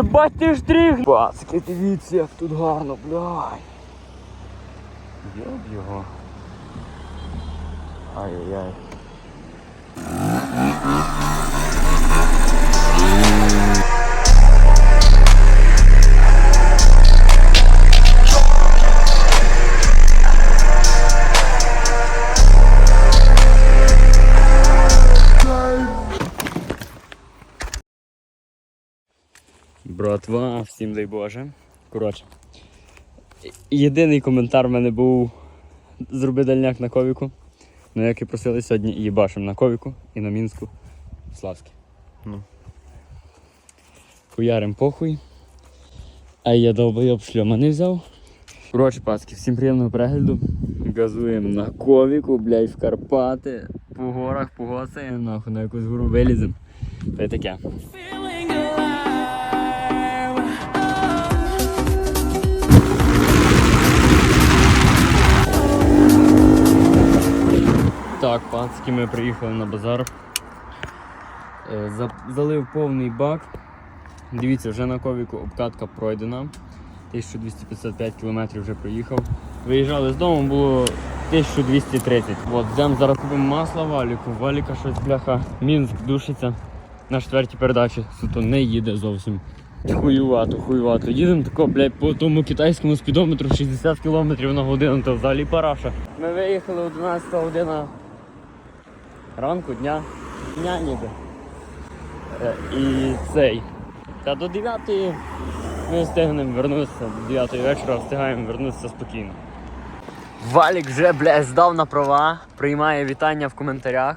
Єбать ти штрих! Пацки, дивіться, як тут гарно, блядь. Йоб його. Ай-яй-яй. Братва, всім дай Боже. Коротше. Єдиний коментар в мене був зроби дальняк на ковіку. Ну, як і просили сьогодні, їбашим на ковіку і на мінську. Славське. Ну. Хуярим похуй. А я долбойоб шльома не взяв. Коротше, пацки, всім приємного перегляду. Газуємо на ковіку, блядь, в Карпати. По горах, по нахуй, на якусь гору вилізем. Та й таке. Так, пацки, ми приїхали на базар. Е, Залив повний бак. Дивіться, вже на ковіку обкатка пройдена. 1255 км вже проїхав. Виїжджали з дому, було 1230. От, йдемо зараз купимо масло валіку. Валіка щось бляха. Мінськ душиться. На четвертій передачі суто не їде зовсім. Хуювато, хуювато. Їдемо тако, блядь, по тому китайському спідометру 60 км на годину, то взагалі параша. Ми виїхали 11 година ранку, дня, дня ніби. Е, І цей. Та до 9 ми встигнемо вернутися, до 9 вечора встигаємо вернутися спокійно. Валік вже, блядь, здав на права, приймає вітання в коментарях.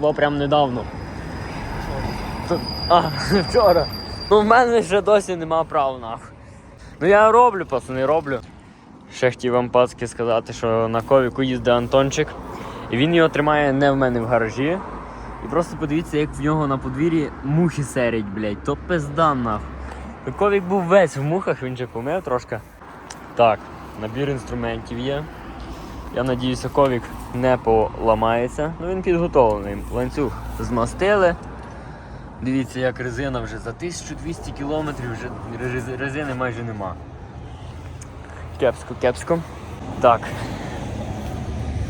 Було прям недавно. А, вчора. Ну в мене ще досі нема прав нахуй. Ну я роблю, пацани, роблю. Ще хотів вам пацки сказати, що на ковіку їздить Антончик. І він його тримає не в мене в гаражі. І просто подивіться, як в нього на подвір'ї мухи серять, блядь. То пизда нахуй. Ковік був весь в мухах, він же помив трошки. Так, набір інструментів є. Я надіюся, ковік не поламається. Ну він підготовлений. Ланцюг змастили. Дивіться, як резина вже за 1200 кілометрів вже резини майже нема. Кепсько, кепсько. Так.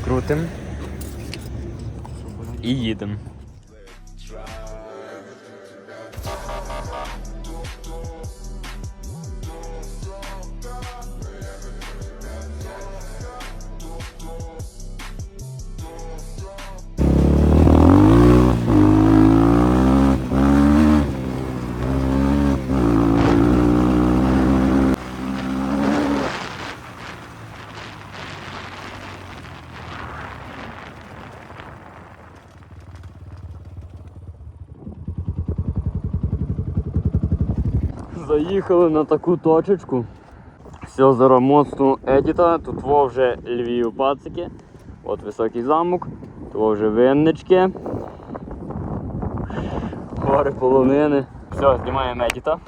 Крутим. І їдемо. Заїхали на таку точечку. Все зараз моцно Едіта. Тут во вже Львів пацики. От високий замок. Тут вже виннички. Гори полонини. Все, знімаємо Едіта.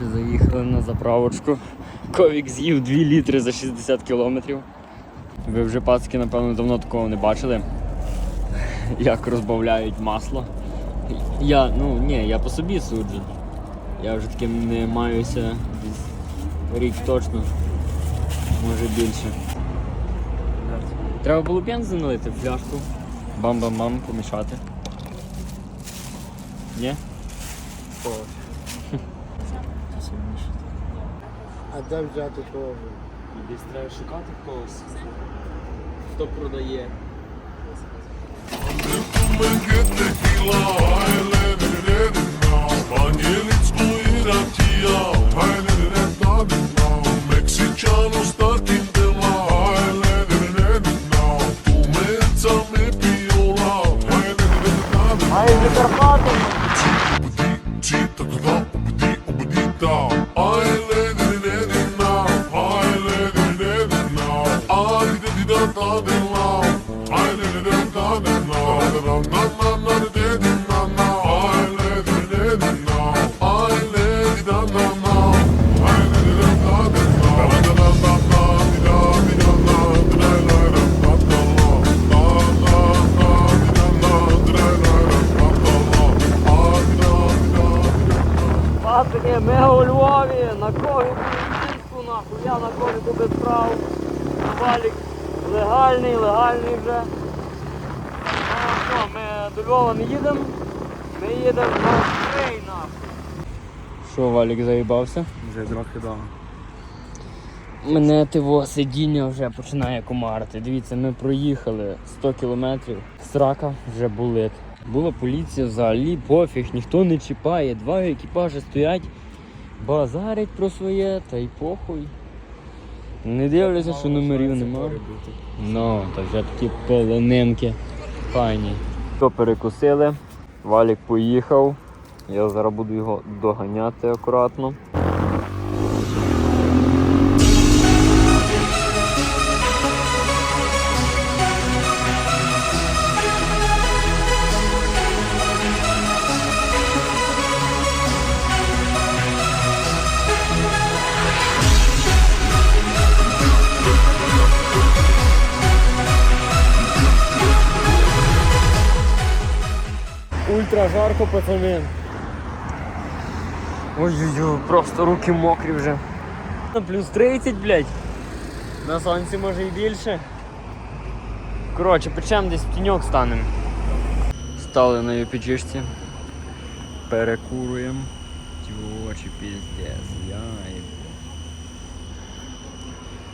Коротше, заїхали на заправочку. Ковік з'їв 2 літри за 60 кілометрів. Ви вже пацки, напевно, давно такого не бачили. Як розбавляють масло. Я, ну ні, я по собі суджу. Я вже таким не маюся десь рік точно. Може більше. Треба було бензин налити в пляшку. Бам-бам-бам, помішати. Ні? А де взяти того? Десь треба шукати когось, хто продає. До Львова не їдемо, ми їдемо на Крей нахуй. Що, Валік заїбався? Вже трохи да. Мене тиво сидіння вже починає комарити. Дивіться, ми проїхали 100 кілометрів, срака вже болить. Була поліція взагалі, пофіг, ніхто не чіпає, два екіпажі стоять, базарять про своє, та й похуй. Не дивляться, що номерів нема. Ну, та вже такі полонинки файні. То перекусили, валік поїхав. Я зараз буду його доганяти акуратно. Ультра жарко, пацани. Ой-ой-ой, просто руки мокрі вже. На плюс 30, блядь. На сонці може і більше. Коротше, печем десь в тіньок станемо. Стали на юпіджишці. Перекуруємо. Тьочі піздець, я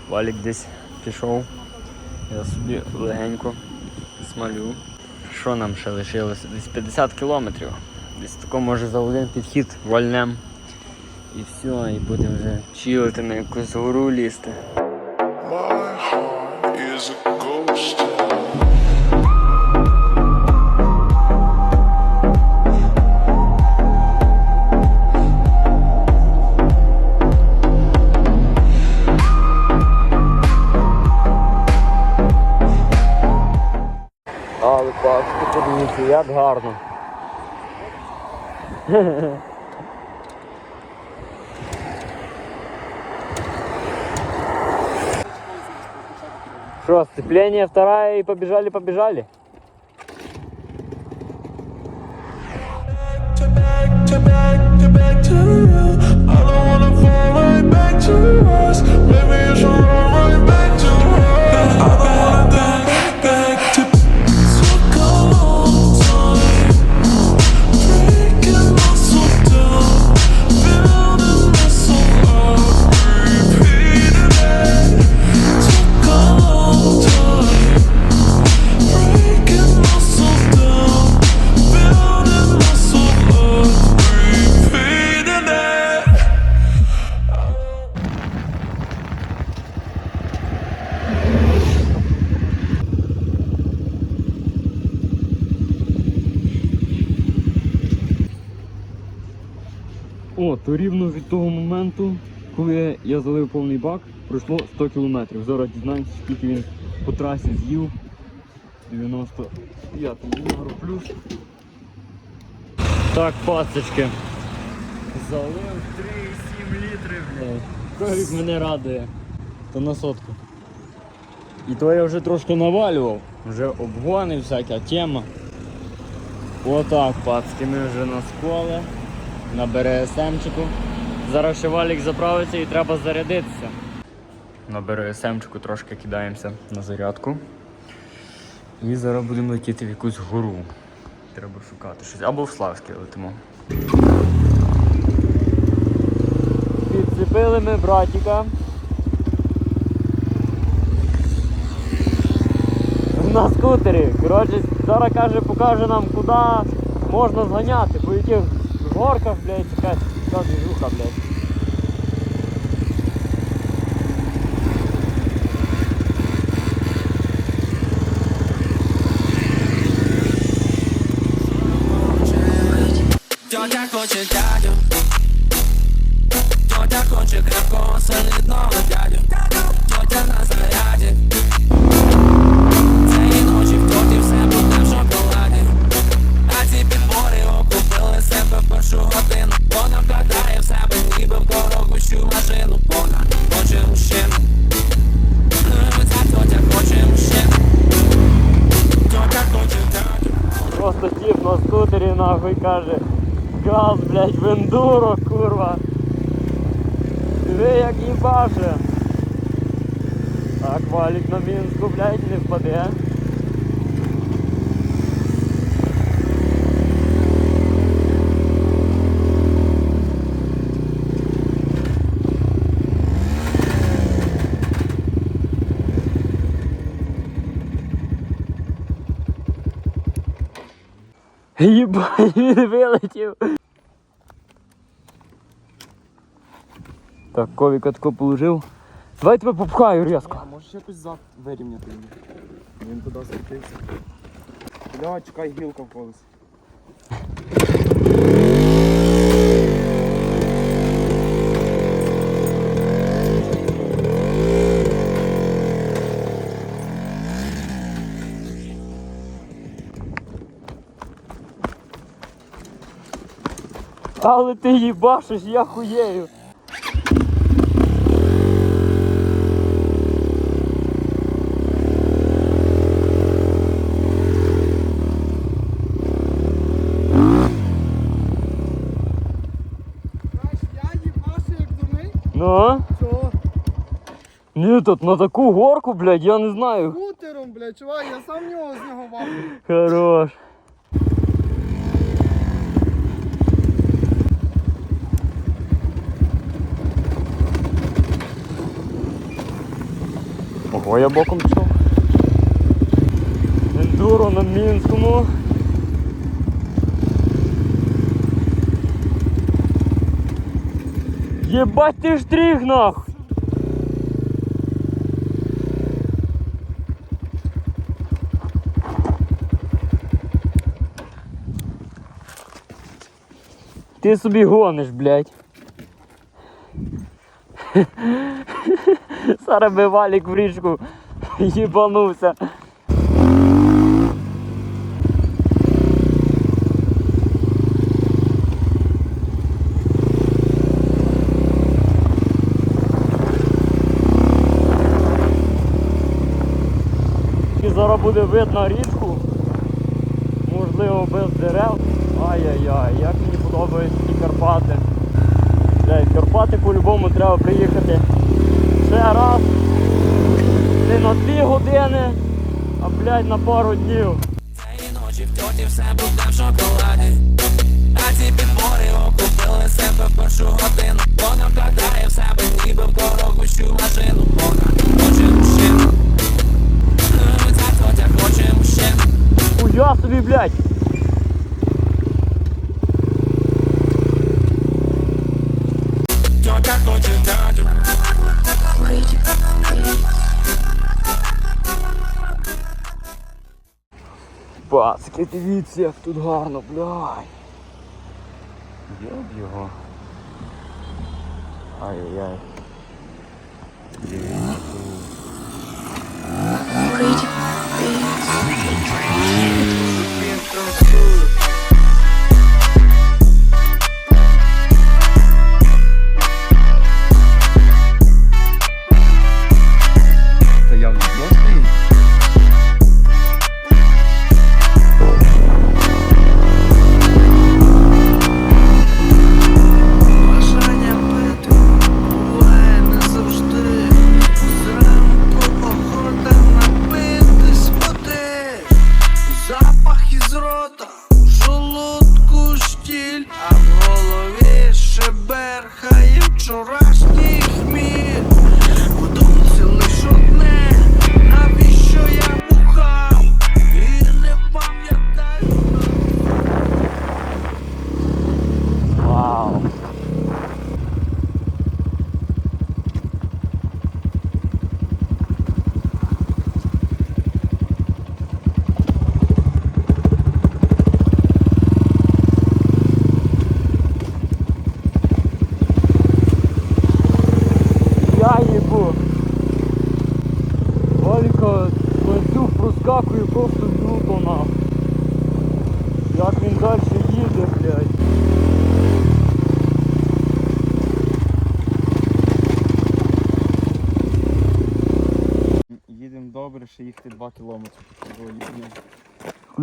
Валік десь пішов. Я собі легенько смалю. Що нам ще лишилося? Десь 50 кілометрів. Десь тако може за один підхід вольнем. І все, і будемо вже чилити на якусь гору лізти. Дивіться, як гарно. Что, сцепление вторая и побежали, побежали. Maybe you should run right back коли повний бак, пройшло 100 кілометрів. Зараз дізнаємося, скільки він по трасі з'їв. 95 євро плюс. Так, пасочки. Залив 3,7 літрів, блядь. Мене радує. То на сотку. І то я вже трошки навалював. Вже обгони, всяка тема. Отак, пацки, ми вже на сколе на БРСМчику. Зараз ще валік заправиться і треба зарядитися. На БРСМчику трошки кидаємося на зарядку. І зараз будемо летіти в якусь гору. Треба шукати щось. Або в Славське летимо. Підцепили ми братіка. На скутері. Коротше, зараз каже, покаже нам, куди можна зганяти, по яких горках, блядь, якась така движуха, блядь. Хоче дядю. Тьотя хоче крепкого солідного дядю. Тьотя на заряді. Цієї ночі в тьоті все буде в шоколаді. А ці підбори окупили себе в першу годину. Вона вкладає в себе ніби в дорогущу машину. Вона хоче мужчину. Ця тьотя хоче мужчину. Тьотя хоче дядю. Просто тіп на скутері нахуй каже. Газ, блядь, в ендуро, курва. Диви, як їбаше. Так, валік на мінську, блядь, не впаде. Єбать, він вилетів. Так, ковіка тако положив. Давай тебе попхаю різко. А можеш якось зад вирівняти? Він туди скотився. Бля, чекай, гілка в колесі. Але ти їбашиш, я хуєю. Я їбашу як дурний. Ну? Чого? Ні, тут на таку горку, блядь, я не знаю. Хутером, блядь, чувак, я сам нього з нього вафлю. Хорош. Ого, я боком пішов. Ендуро на Мінському. Єбать ти штрих нахуй! Ти собі гониш, блядь. Зараз би валік в річку їбанувся. Зараз буде видно річку, можливо без дерев. Ай-яй-яй, як мені подобаються ці Карпати. Блядь, Карпати по-любому треба приїхати ще раз. Не на дві години, а блядь, на пару днів. Цієї ночі в тьоті все буде в шоколаді. А ці підбори окупили себе в першу годину. Вона вкладає в себе, ніби в дорогущу машину. Вона хоче мужчин. Е, Ця тьотя хоче мужчин. Хуя собі, блядь. Пацки, дивіться, як тут гарно, блядь. Йоб його. Ай-яй-яй. Дивіться тут. Валіка ланцюг проскакує просто люто нахуй. Як він далі їде, блядь. Їдемо добре, ще їхати 2 кілометри.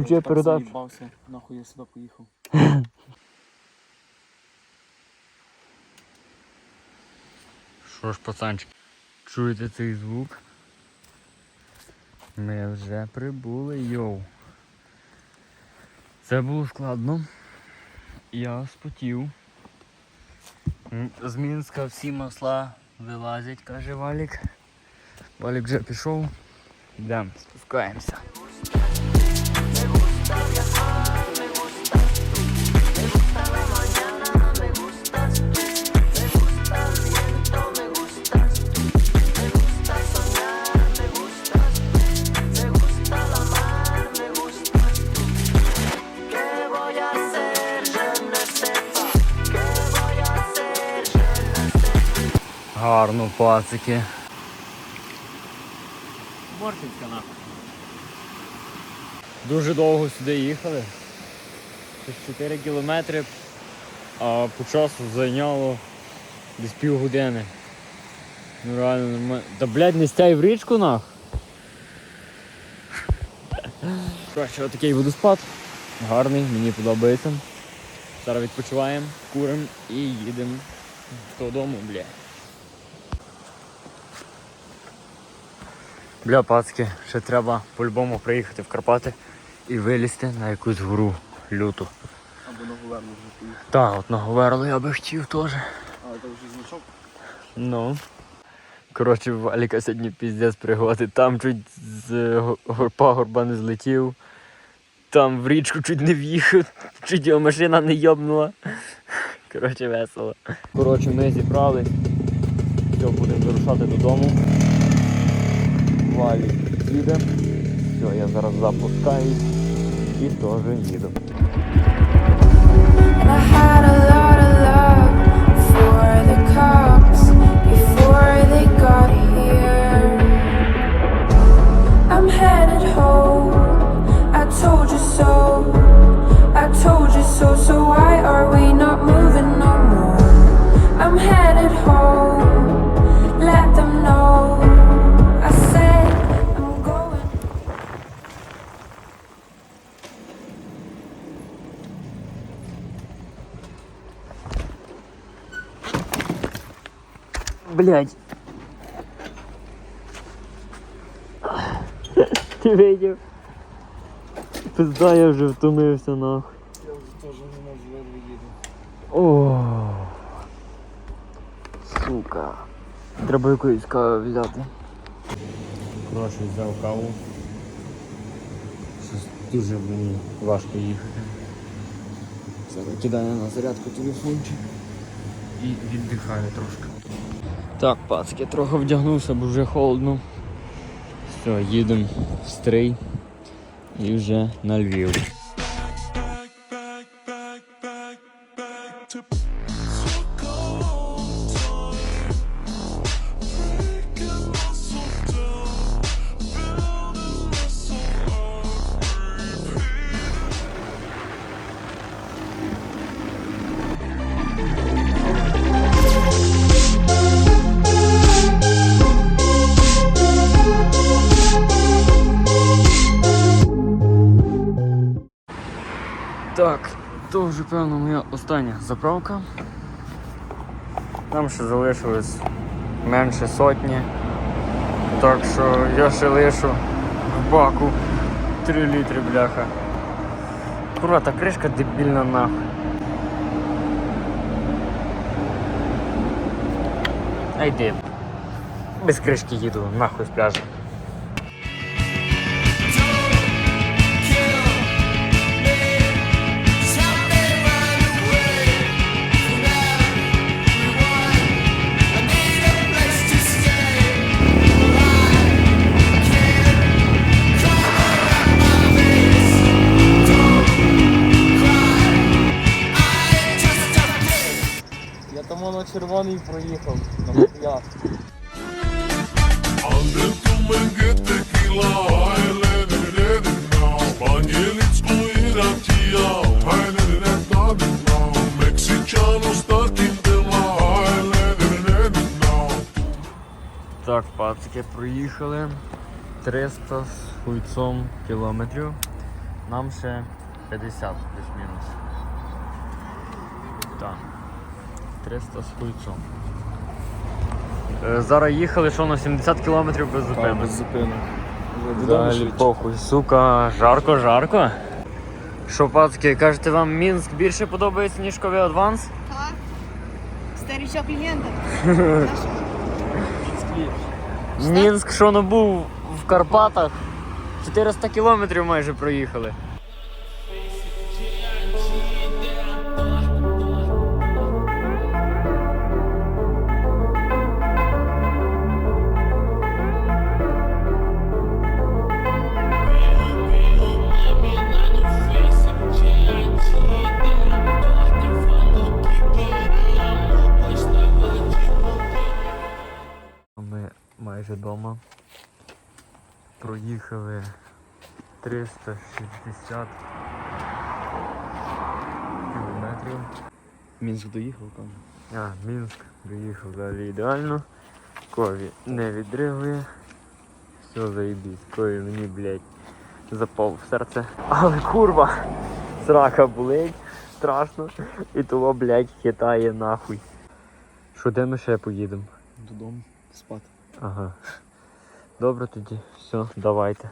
Так передачу. заїбався, нахуй я сюди поїхав. Що ж, пацанчик, чуєте цей звук? Ми вже прибули, йоу. Це було складно. Я спотів. З Мінська всі масла вилазять, каже Валік. Валік вже пішов. Йдемо, спускаємося. Гарно, пацики. Морківська нахуй. Дуже довго сюди їхали. Десь 4 кілометри, а по часу зайняло десь півгодини. Ну реально нормально. Та блядь, не стяй в річку нах. Коротше, отакий водоспад. Гарний, мені подобається. Зараз відпочиваємо, куримо і їдемо додому, бля. Бля, пацки, ще треба по-любому приїхати в Карпати і вилізти на якусь гору люту. Або на Гуверну вже поїхав. Так, от на Говерло я би хотів теж. А, це вже значок. Ну. Коротше, в Валіка сьогодні піздець пригоди. Там чуть з го- гор- пагорба не злетів. Там в річку чуть не в'їхав, чуть його машина не йобнула. Коротше, весело. Коротше, ми зібрались. Все, будемо вирушати додому. Валі їде. Все, я зараз запускаюсь і теж їду. And I had a lot of love for the cops before they got here. I'm headed home. I told you so. I told you so. So why are we not moving no more? I'm headed home. Блять. Ти видів? Пизда, я вже втомився нахуй. Я вже теж не можу ледве їду. О, сука. Треба якоїсь кави взяти. Коротше, взяв каву. Щось дуже мені важко їхати. Зараз кидаю на зарядку телефончик і віддихаю трошки. Так, пацки, трохи вдягнувся, бо вже холодно. Все, їдемо в стрий і вже на Львів. То вже певно моя остання заправка. Нам ще залишилось менше сотні. Так що я ще лишу в баку 3 літри бляха. Курва, та кришка дебільна нахуй. А йди. Без кришки їду, нахуй з пляжу. It let it now. Так, пацки, проїхали 300 з хуйцом кілометрів. Нам ще 50 плюс-мінус. Так. 300 з хуйцом. Е, Зараз їхали, що на 70 кілометрів без Так, зупинок. без зупинок. Вже додому Взагалі швидше. похуй, сука, жарко, жарко. Що, пацки, кажете, вам Мінськ більше подобається, ніж Кові Адванс? Так. Старичок легенда. Мінськ, що не був в Карпатах. 400 кілометрів майже проїхали. Проїхали 360 кілометрів. Мінськ доїхав, каже. А, Мінськ доїхав взагалі ідеально. Кові не відривує. Все заїбіть. Кові мені, блядь, запав в серце. Але курва! Срака болить, страшно. І того, блядь, хитає нахуй. Що де ми ще поїдемо? Додому спати. Ага. Добре тоді, все, давайте.